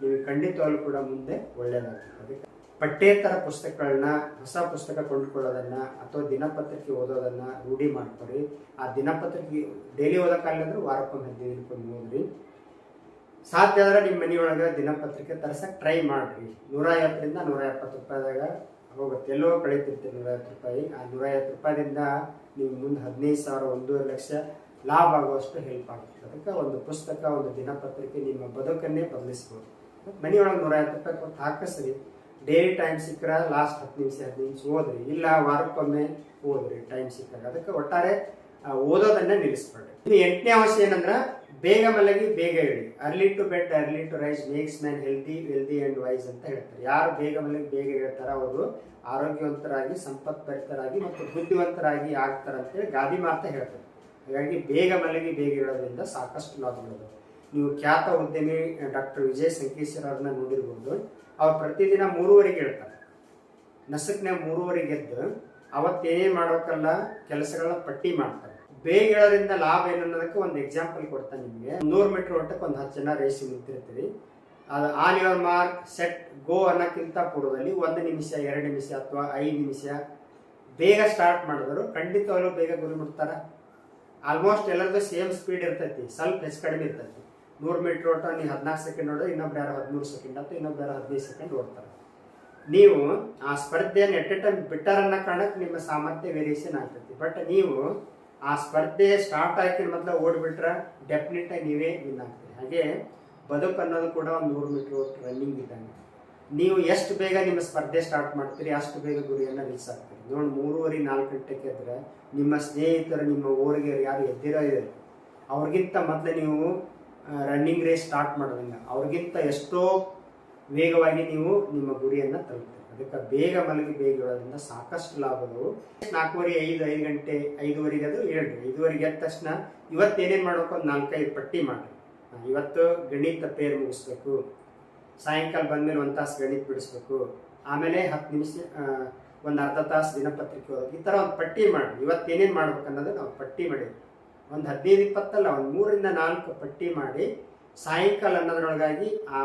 ನೀವು ಖಂಡಿತವಾಗ್ಲೂ ಕೂಡ ಮುಂದೆ ಒಳ್ಳೇದಾಗ್ತದೆ. ಅದಕ್ಕೆ ಪಠ್ಯೇತರ ಪುಸ್ತಕಗಳನ್ನ, ಹೊಸ ಪುಸ್ತಕ ಕೊಂಡುಕೊಳ್ಳೋದನ್ನ ಅಥವಾ ದಿನಪತ್ರಿಕೆ ಓದೋದನ್ನ ರೂಢಿ ಮಾಡ್ಕೊರಿ. ಆ ದಿನಪತ್ರಿಕೆ ಡೈಲಿ ಓದೋಕ್ಕಾಗಲ್ಲ ಅಂದ್ರೆ ವಾರಕ್ಕೊಮ್ಮೆ ಹದಿನೈದು ದಿನಕ್ಕೊಮ್ಮೆ ಓದ್ರಿ. ಸಾಧ್ಯ ಆದ್ರೆ ನಿಮ್ಮ ಮನೆಯೊಳಗೆ ದಿನಪತ್ರಿಕೆ ತರ್ಸಕ್ಕೆ ಟ್ರೈ ಮಾಡ್ರಿ. ನೂರ ಐವತ್ತರಿಂದ ನೂರ ಎಪ್ಪತ್ತು ರೂಪಾಯಿದಾಗ ಹೋಗುತ್ತೆ ಎಲ್ಲೋ ಕಳೀತಿರ್ತೀವಿ ನೂರ ಐವತ್ತು ರೂಪಾಯಿ. ಆ ನೂರ ಐವತ್ತು ರೂಪಾಯಿದಿಂದ ನೀವು ಮುಂದೆ ಹದಿನೈದು ಸಾವಿರ, ಒಂದೂವರೆ ಲಕ್ಷ ಲಾಭ ಆಗುವಷ್ಟು ಹೆಲ್ಪ್ ಆಗುತ್ತೆ ಅದಕ್ಕೆ ಒಂದು ಪುಸ್ತಕ, ಒಂದು ದಿನಪತ್ರಿಕೆ ನಿಮ್ಮ ಬದುಕನ್ನೇ ಬದಲಿಸ್ಬೋದು. ಮನೆಯೊಳಗೆ ನೂರ ಐವತ್ತು ರೂಪಾಯಿ ಕೊಟ್ಟು ಹಾಕಿಸ್ರಿ. ಡೈಲಿ ಟೈಮ್ ಸಿಕ್ಕರೆ ಲಾಸ್ಟ್ ಹತ್ತು ನಿಮಿಷ ಹತ್ತು ನಿಮಿಷ ಓದ್ರಿ. ಇಲ್ಲ ವಾರಕ್ಕೊಮ್ಮೆ ಓದ್ರಿ ಟೈಮ್ ಸಿಕ್ಕಾಗ ಅದಕ್ಕೆ ಒಟ್ಟಾರೆ ಓದೋದನ್ನ ನಿಲ್ಲಿಸ್ಬೇಡ್ರಿ ಇನ್ನು ಎಂಟನೇ ಅವಶ್ಯ ಏನಂದ್ರೆ, ಬೇಗ ಮಲಗಿ ಬೇಗ ಹೇಳಿ early to bed early to rise makes man healthy wealthy and wise ಅಂತ ಹೇಳ್ತಾರೆ. ಯಾರು ಬೇಗ ಮಲಗಿ ಬೇಗ ಹೇಳ್ತಾರ ಅವರು ಆರೋಗ್ಯವಂತರಾಗಿ, ಸಂಪತ್ಭರಿತರಾಗಿ ಮತ್ತು ಬುದ್ಧಿವಂತರಾಗಿ ಆಗ್ತಾರಂತೇಳಿ ಗಾದಿ ಮಾತಾ ಹೇಳ್ತಾರೆ. ಹಾಗಾಗಿ ಬೇಗ ಮಲಗಿ ಬೇಗ ಹೇಳೋದ್ರಿಂದ ಸಾಕಷ್ಟು ಲಾಭಗಳಿದೆ ನೀವು ಖ್ಯಾತ ಉದ್ಯಮಿ, ಡಾಕ್ಟರ್ ವಿಜಯ್ ಸಂಕೇಶ್ವರ ಅವ್ರನ್ನ ನೋಡಿರ್ಬೋದು. ಅವ್ರು ಪ್ರತಿದಿನ ಮೂರುವರೆಗೆ ಹೇಳ್ತಾರೆ ನಸಕ್ನ ಮೂರುವರೆಗೆ ಎದ್ದು ಅವತ್ತೇನೇ ಮಾಡ್ಬೇಕಲ್ಲ ಕೆಲಸಗಳನ್ನ ಪಟ್ಟಿ ಮಾಡ್ತಾರೆ ಬೇಗ ಹೇಳೋದ್ರಿಂದ ಲಾಭ ಏನು ಅನ್ನೋದಕ್ಕೆ ಒಂದು ಎಕ್ಸಾಂಪಲ್ ಕೊಡ್ತಾನೆ ನಿಮಗೆ. ನೂರು ಮೀಟರ್ ಓಟಕ್ಕೆ ಒಂದು ಹತ್ತು ಜನ ರೇಸ್ ನಿಂತಿರ್ತೀರಿ. ಅದು all your mark set go ಅನ್ನೋಕ್ಕಿಂತ ಪೂರ್ವದಲ್ಲಿ ಒಂದು ನಿಮಿಷ, ಎರಡು ನಿಮಿಷ ಅಥವಾ ಐದು ನಿಮಿಷ ಬೇಗ ಸ್ಟಾರ್ಟ್ ಮಾಡಿದ್ರು ಖಂಡಿತವಾಗ್ಲೂ ಬೇಗ ಗುರಿ ಮುಟ್ತಾರೆ. ಆಲ್ಮೋಸ್ಟ್ ಎಲ್ಲರದ್ದು ಸೇಮ್ ಸ್ಪೀಡ್ ಇರ್ತೈತಿ. ಸ್ವಲ್ಪ ಹೆಚ್ಚು ಕಡಿಮೆ ಇರ್ತೈತಿ. ನೂರು ಮೀಟರ್ ಓಟ ನೀವು ಹದಿನಾಲ್ಕು ಸೆಕೆಂಡ್ ಓಡೋ ಇನ್ನೊಬ್ರು ಯಾರು ಹದಿಮೂರು ಸೆಕೆಂಡ್ ಅಂತ ಇನ್ನೊಬ್ರು ಯಾರು ಹದಿನೈದು ಸೆಕೆಂಡ್ ಓಡ್ತಾರೆ. ನೀವು ಆ ಸ್ಪರ್ಧೆಯನ್ನು ಎಟ್ ಎ ಟೈಮ್ ಬಿಟ್ಟಾರನ್ನ ಕಾರಣಕ್ಕೆ ನಿಮ್ಮ ಸಾಮರ್ಥ್ಯ ವೇರಿಯೇಷನ್ ಆಗ್ತೈತಿ. ಬಟ್ ನೀವು ಆ ಸ್ಪರ್ಧೆ ಸ್ಟಾರ್ಟ್ ಆಗಿ ಮೊದಲು ಓಡ್ಬಿಟ್ರೆ ಡೆಫಿನೆಟ್ ಆಗಿ ನೀವೇ ವಿನ್ ಆಗ್ತೀರಿ. ಹಾಗೆ ಬದುಕು ಅನ್ನೋದು ಕೂಡ ಒಂದು ನೂರು ಮೀಟರ್ ಓಟ್ ರನ್ನಿಂಗ್ ಇದ್ದಂಗೆ. ನೀವು ಎಷ್ಟು ಬೇಗ ನಿಮ್ಮ ಸ್ಪರ್ಧೆ ಸ್ಟಾರ್ಟ್ ಮಾಡ್ತೀರಿ, ಅಷ್ಟು ಬೇಗ ಗುರಿಯನ್ನು ರೀಚ್ ಆಗ್ತೀರಿ. ನೋಡಿ ಮೂರುವರೆ ನಾಲ್ಕು ಗಂಟೆಗೆ ಎದ್ರೆ ನಿಮ್ಮ ಸ್ನೇಹಿತರು, ನಿಮ್ಮ ಊರಿಗೆ ಯಾರು ಎದ್ದಿರೋ ಇದೆ ಅವ್ರಿಗಿಂತ ಮೊದಲು ನೀವು ರನ್ನಿಂಗ್ ರೇಸ್ ಸ್ಟಾರ್ಟ್ ಮಾಡೋದ್ರಿಂದ ಅವ್ರಿಗಿಂತ ಎಷ್ಟೋ ವೇಗವಾಗಿ ನೀವು ನಿಮ್ಮ ಗುರಿಯನ್ನು ತಲುಪ್ತೀರಿ. ಅದಕ್ಕೆ ಬೇಗ ಮಲಗಿ ಬೇಗ ಹೇಳೋದ್ರಿಂದ ಸಾಕಷ್ಟು ಲಾಭಗಳು ನಾಲ್ಕೂವರೆ, ಐದು ಐದು ಗಂಟೆ, ಐದುವರೆಗೆ ಅದು ಹೇಳ್ರಿ ಐದುವರೆಗೆ ಎದ್ದ ತಕ್ಷಣ ಇವತ್ತು ಏನೇನು ಮಾಡಬೇಕು ಒಂದು ನಾಲ್ಕೈದು ಪಟ್ಟಿ ಮಾಡಿರಿ. ಇವತ್ತು ಗಣಿತ ಪೇರ್ ಮುಗಿಸ್ಬೇಕು. ಸಾಯಂಕಾಲ ಬಂದಮೇಲೆ ಒಂದು ತಾಸು ಗಣಿತ ಬಿಡಿಸ್ಬೇಕು. ಆಮೇಲೆ ಹತ್ತು ನಿಮಿಷ ಒಂದು ಅರ್ಧ ತಾಸು ದಿನಪತ್ರಿಕೆ ಈ ಥರ ಒಂದು ಪಟ್ಟಿ ಮಾಡಿ ಇವತ್ತು ಏನೇನು ಮಾಡ್ಬೇಕು ಅನ್ನೋದು ನಾವು ಪಟ್ಟಿ ಮಾಡಿ. ಒಂದು ಹದಿನೈದು ಇಪ್ಪತ್ತಲ್ಲ, ಒಂದು ಮೂರರಿಂದ ನಾಲ್ಕು ಪಟ್ಟಿ ಮಾಡಿ ಸಾಯಂಕಾಲ ಅನ್ನೋದ್ರೊಳಗಾಗಿ ಆ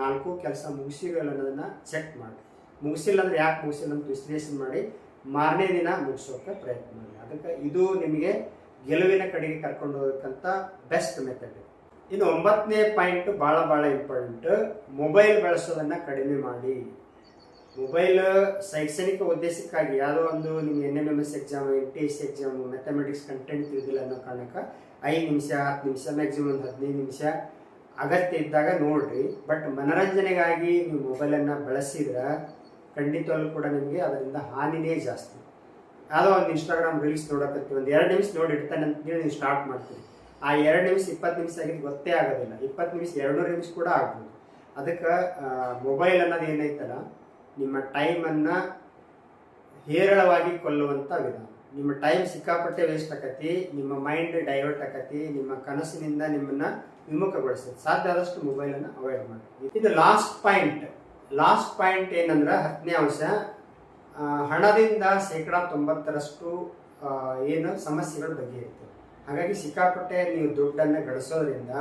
ನಾಲ್ಕು ಕೆಲಸ ಮುಗಿಸಿರಲ್ಲ ಅನ್ನೋದನ್ನ ಚೆಕ್ ಮಾಡಿ. ಮುಗಿಸಿಲ್ಲ ಅಂದ್ರೆ ಯಾಕೆ ಮುಗಿಸಿಲ್ಲ ಅಂತ ವಿಶ್ಲೇಷಣೆ ಮಾಡಿ ಮಾರನೇ ದಿನ ಮುಗಿಸೋಕೆ ಪ್ರಯತ್ನ ಮಾಡಿ. ಅದಕ್ಕೆ ಇದು ನಿಮಗೆ ಗೆಲುವಿನ ಕಡೆಗೆ ಕರ್ಕೊಂಡು ಹೋಗಕ್ಕಂತ ಬೆಸ್ಟ್ ಮೆಥಡ್ ಇನ್ನು ಒಂಬತ್ತನೇ ಪಾಯಿಂಟ್ ಭಾಳ ಭಾಳ ಇಂಪಾರ್ಟೆಂಟ್ ಮೊಬೈಲ್ ಬಳಸೋದನ್ನ ಕಡಿಮೆ ಮಾಡಿ. ಮೊಬೈಲ್ ಶೈಕ್ಷಣಿಕ ಉದ್ದೇಶಕ್ಕಾಗಿ ಯಾವುದೋ ಒಂದು ನಿಮ್ಗೆ N M M S exam N T S exam mathematics content ತಿಳಿದಿಲ್ಲ ಅನ್ನೋ ಕಾರಣಕ್ಕೆ ಐದು ನಿಮಿಷ, ಹತ್ತು ನಿಮಿಷ ಮ್ಯಾಕ್ಸಿಮಮ್ ಒಂದು ಹದಿನೈದು ನಿಮಿಷ ಅಗತ್ಯ ಇದ್ದಾಗ ನೋಡ್ರಿ. ಬಟ್ ಮನರಂಜನೆಗಾಗಿ ನೀವು ಮೊಬೈಲನ್ನು ಬಳಸಿದ್ರೆ ಖಂಡಿತವಾಗ್ಲೂ ಕೂಡ ನಿಮಗೆ ಅದರಿಂದ ಹಾನಿನೇ ಜಾಸ್ತಿ. ಯಾವುದೋ ಒಂದು ಇನ್ಸ್ಟಾಗ್ರಾಮ್ ರೀಲ್ಸ್ ನೋಡಕತ್ತೀವಿ ಒಂದು ಎರಡು ನಿಮಿಷ ನೋಡಿ ಇಡ್ತಾನೆ ಅಂತೇಳಿ ನೀವು ಸ್ಟಾರ್ಟ್ ಮಾಡ್ತೀನಿ ಆ ಎರಡು ನಿಮಿಷ, ಇಪ್ಪತ್ತು ನಿಮಿಷ ಆಗಿದ್ದು ಗೊತ್ತೇ ಆಗೋದಿಲ್ಲ. ಇಪ್ಪತ್ತು ನಿಮಿಷ, ಎರಡುನೂರು ನಿಮಿಷ ಕೂಡ ಆಗ್ಬೋದು. ಅದಕ್ಕೆ ಮೊಬೈಲ್ ಅನ್ನೋದು ಏನೈತಲ್ಲ ನಿಮ್ಮ ಟೈಮನ್ನು ಹೇರಳವಾಗಿ ಕೊಲ್ಲುವಂಥ ವಿಧಾನ. ನಿಮ್ಮ ಟೈಮ್ ಸಿಕ್ಕಾಪಟ್ಟೆ ವೇಸ್ಟ್ ಆಕತಿ, ನಿಮ್ಮ ಮೈಂಡ್ ಡೈವರ್ಟ್ ಆಕತಿ, ನಿಮ್ಮ ಕನಸಿನಿಂದ ನಿಮ್ಮನ್ನ ವಿಮುಖಗೊಳಿಸ್ತದೆ ಸಾಧ್ಯ ಆದಷ್ಟು ಮೊಬೈಲನ್ನು ಅವಾಯ್ಡ್ ಮಾಡಿ ಇದು ಲಾಸ್ಟ್ ಪಾಯಿಂಟ್ ಲಾಸ್ಟ್ ಪಾಯಿಂಟ್ ಏನಂದ್ರೆ ಹತ್ತನೇ ಅಂಶ ಹಣದಿಂದ ಶೇಕಡ ತೊಂಬತ್ತರಷ್ಟು ಏನು ಸಮಸ್ಯೆಗಳು ಇರ್ತದೆ ಹಾಗಾಗಿ ಸಿಕ್ಕಾಪಟ್ಟೆ ನೀವು ದುಡ್ಡನ್ನು ಗಳಿಸೋದ್ರಿಂದ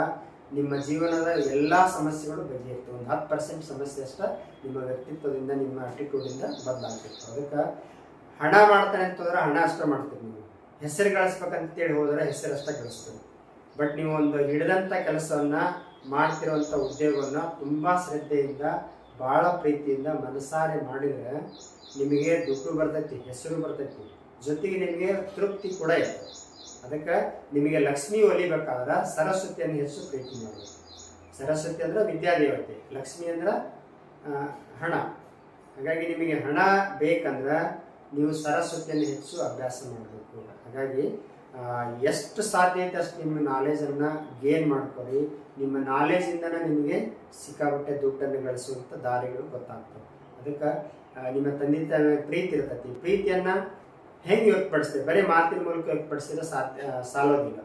ನಿಮ್ಮ ಜೀವನದ ಎಲ್ಲ ಸಮಸ್ಯೆಗಳು ಬಗೆಹರಿತವೆ ಒಂದು ಹತ್ತು ಪರ್ಸೆಂಟ್ ಸಮಸ್ಯೆ ಅಷ್ಟೇ ನಿಮ್ಮ ವ್ಯಕ್ತಿತ್ವದಿಂದ, ನಿಮ್ಮ ಆಟಿಟ್ಯೂಡಿಂದ ಬದಲಾಗ್ತಿರ್ತವೆ. ಅದಕ್ಕೆ ಹಣ ಮಾಡ್ತಾನೆ ಅಂತಂದ್ರೆ ಹಣ ಅಷ್ಟೇ ಮಾಡ್ತೀರಿ ನೀವು. ಹೆಸರು ಗಳಿಸ್ಬೇಕಂತೇಳಿ ಹೋದ್ರೆ ಹೆಸರು ಅಷ್ಟೇ ಗಳಿಸ್ತೀರಿ. ಬಟ್ ನೀವು ಒಂದು ಹಿಡಿದಂಥ ಕೆಲಸವನ್ನ ಮಾಡ್ತಿರುವಂಥ ಉದ್ಯೋಗವನ್ನು ತುಂಬಾ ಶ್ರದ್ಧೆಯಿಂದ, ಬಹಳ ಪ್ರೀತಿಯಿಂದ ಮನಸಾರೆ ಮಾಡಿದ್ರೆ ನಿಮಗೆ ದುಡ್ಡು ಬರ್ತೈತಿ, ಹೆಸರು ಬರ್ತೈತಿ. ಜೊತೆಗೆ ನಿಮಗೆ ತೃಪ್ತಿ ಕೂಡ ಇದೆ ಅದಕ್ಕೆ ನಿಮಗೆ ಲಕ್ಷ್ಮಿ ಒಲಿಬೇಕಾದ್ರೆ ಸರಸ್ವತಿಯನ್ನು ಹೆಚ್ಚು ಪ್ರೀತಿ ಮಾಡಿ ಸರಸ್ವತಿ ಅಂದ್ರೆ ವಿದ್ಯಾದೇವತೆ. ಲಕ್ಷ್ಮಿ ಅಂದ್ರೆ ಹಣ. ಹಾಗಾಗಿ ನಿಮಗೆ ಹಣ ಬೇಕಂದ್ರೆ ನೀವು ಸರಸ್ವತಿಯನ್ನು ಹೆಚ್ಚು ಅಭ್ಯಾಸ ಮಾಡಬೇಕು. ಹಾಗಾಗಿ ಎಷ್ಟು ಸಾಧ್ಯ ಐತೆ ಅಷ್ಟು ನಿಮ್ಮ ನಾಲೆಜನ್ನು ಗೇನ್ ಮಾಡ್ಕೊಳ್ಳಿ. ನಿಮ್ಮ ನಾಲೆಜಿಂದನೇ ನಿಮಗೆ ಸಿಕ್ಕಾಪಟ್ಟೆ ದುಡ್ಡನ್ನು ಗಳಿಸುವಂಥ ದಾರಿಗಳು ಗೊತ್ತಾಗ್ತವೆ. ಅದಕ್ಕೆ ನಿಮ್ಮ ತಂದೆ ತಾಯಿ ಪ್ರೀತಿ ಇರ್ತೈತಿ. ಪ್ರೀತಿಯನ್ನ ಹೆಂಗೆ ವ್ಯಕ್ತಪಡಿಸ್ತೇವೆ ಬರೀ ಮಾತಿನ ಮೂಲಕ ವ್ಯಕ್ತಪಡಿಸಿದ್ರೆ ಸಾಧ್ಯ ಸಾಲೋದಿಲ್ಲ.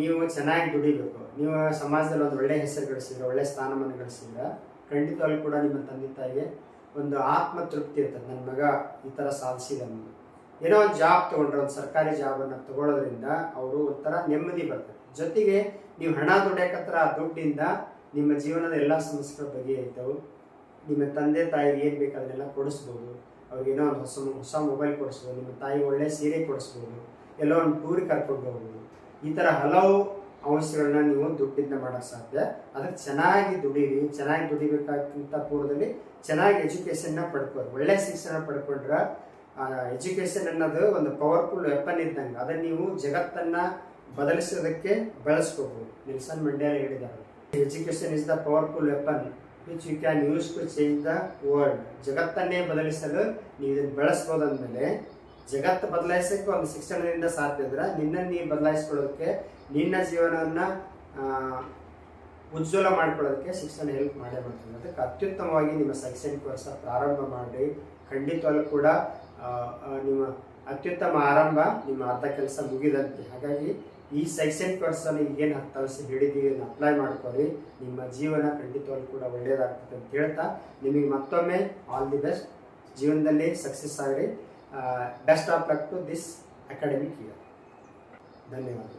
ನೀವು ಚೆನ್ನಾಗಿ ದುಡಿಬೇಕು, ನೀವು ಸಮಾಜದಲ್ಲಿ ಒಂದು ಒಳ್ಳೆಯ ಹೆಸರು ಗಳಿಸಿದ್ರೆ, ಒಳ್ಳೆ ಸ್ಥಾನಮಾನ ಗಳಿಸಿದ್ರೆ ಖಂಡಿತವಾಗ್ಲೂ ಕೂಡ ನಿಮ್ಮ ತಂದೆ ತಾಯಿಗೆ ಒಂದು ಆತ್ಮ ತೃಪ್ತಿ ಇರ್ತದೆ. ನನ್ನ ಮಗ ಈ ಥರ ಸಾಧಿಸಿದ ಏನೋ ಒಂದು ಜಾಬ್ ತೊಗೊಂಡ್ರೆ, ಒಂದು ಸರ್ಕಾರಿ ಜಾಬನ್ನು ತಗೊಳ್ಳೋದ್ರಿಂದ ಅವರು ಒಂಥರ ನೆಮ್ಮದಿ ಬರ್ತದೆ. ಜೊತೆಗೆ ನೀವು ಹಣ ದುಡಿಯಕತ್ರ ಆ ದುಡ್ಡಿಂದ ನಿಮ್ಮ ಜೀವನದ ಎಲ್ಲ ಸಮಸ್ಯೆಗಳು ಬಗೆಹರಿತವು ನಿಮ್ಮ ತಂದೆ ತಾಯಿಗೆ ಏನು ಬೇಕು ಅದನ್ನೆಲ್ಲ ಕೊಡಿಸ್ಬೋದು. ಅವ್ರಿಗೆ ಏನೋ ಒಂದು ಹೊಸ ಹೊಸ ಮೊಬೈಲ್ ಕೊಡಿಸ್ಬೋದು ನಿಮ್ಮ ತಾಯಿ ಒಳ್ಳೆ ಸೀರೆ ಕೊಡಿಸ್ಬೋದು, ಎಲ್ಲೋ ಒಂದು ಟೂರಿಗೆ ಕರ್ಕೊಂಡು ಹೋಗ್ಬೋದು. ಈ ಥರ ಹಲವು ಅಂಶಗಳನ್ನ ನೀವು ದುಡ್ಡಿಂದ ಮಾಡೋಕ್ಕೆ ಸಾಧ್ಯ. ಅದಕ್ಕೆ ಚೆನ್ನಾಗಿ ದುಡೀರಿ, ಚೆನ್ನಾಗಿ ದುಡಿಬೇಕಾದಂಥ ಪೂರ್ವದಲ್ಲಿ ಚೆನ್ನಾಗಿ ಎಜುಕೇಷನ್ನ ಪಡ್ಕೊಳ್ಳಿ. ಒಳ್ಳೆ ಶಿಕ್ಷಣ ಪಡ್ಕೊಂಡ್ರೆ ಎಜುಕೇಷನ್ ಅನ್ನೋದು ಒಂದು ಪವರ್ಫುಲ್ ವೆಪನ್ ಇದ್ದಂಗೆ, ಅದನ್ನು ನೀವು ಜಗತ್ತನ್ನು ಬದಲಿಸೋದಕ್ಕೆ ಬಳಸ್ಕೋಬೋದು. ನೆಲ್ಸನ್ ಮಂಡ್ಯಾಲ ಹೇಳಿದ್ದಾರೆ. Education is the powerful weapon which you can use to change the world ಜಗತ್ತನ್ನೇ ಬದಲಿಸಲು ನೀವು ಇದನ್ನು ಅಂದಮೇಲೆ ಜಗತ್ತು ಬದಲಾಯಿಸಕ್ಕೆ ಒಂದು ಶಿಕ್ಷಣದಿಂದ ಸಾಧ್ಯ ಇದ್ರೆ ನಿನ್ನನ್ನು ನೀವು ಬದಲಾಯಿಸ್ಕೊಳ್ಳೋದಕ್ಕೆ ನಿನ್ನ ಜೀವನವನ್ನು ಉಜ್ವಲ ಮಾಡ್ಕೊಳ್ಳೋದಕ್ಕೆ ಶಿಕ್ಷಣ ಹೆಲ್ಪ್ ಮಾಡೇ ಮಾಡ್ತದೆ ಅದಕ್ಕೆ ಅತ್ಯುತ್ತಮವಾಗಿ ನಿಮ್ಮ ಶೈಕ್ಷಣಿಕ ವರ್ಷ ಪ್ರಾರಂಭ ಮಾಡಿ. ಖಂಡಿತವಾಗ್ಲೂ ಕೂಡ ನಿಮ್ಮ ಅತ್ಯುತ್ತಮ ಆರಂಭ ನಿಮ್ಮ ಅರ್ಧ ಕೆಲಸ ಮುಗಿದಂತೆ. ಹಾಗಾಗಿ ಈ ಸೆಕ್ಷನ್ ವರ್ಷನ ಏನು ಹತ್ತು ವರ್ಷ ಅದನ್ನು ಅಪ್ಲೈ ಮಾಡ್ಕೊಳ್ಳಿ. ನಿಮ್ಮ ಜೀವನ ಖಂಡಿತವಾಗಿ ಕೂಡ ಒಳ್ಳೆಯದಾಗ್ತದೆ ಅಂತ ಹೇಳ್ತಾ, ನಿಮಗೆ ಮತ್ತೊಮ್ಮೆ ಆಲ್ ದಿ ಬೆಸ್ಟ್ ಜೀವನದಲ್ಲಿ ಸಕ್ಸಸ್ ಆಗಲಿ. Best of luck to this academic year ಧನ್ಯವಾದ.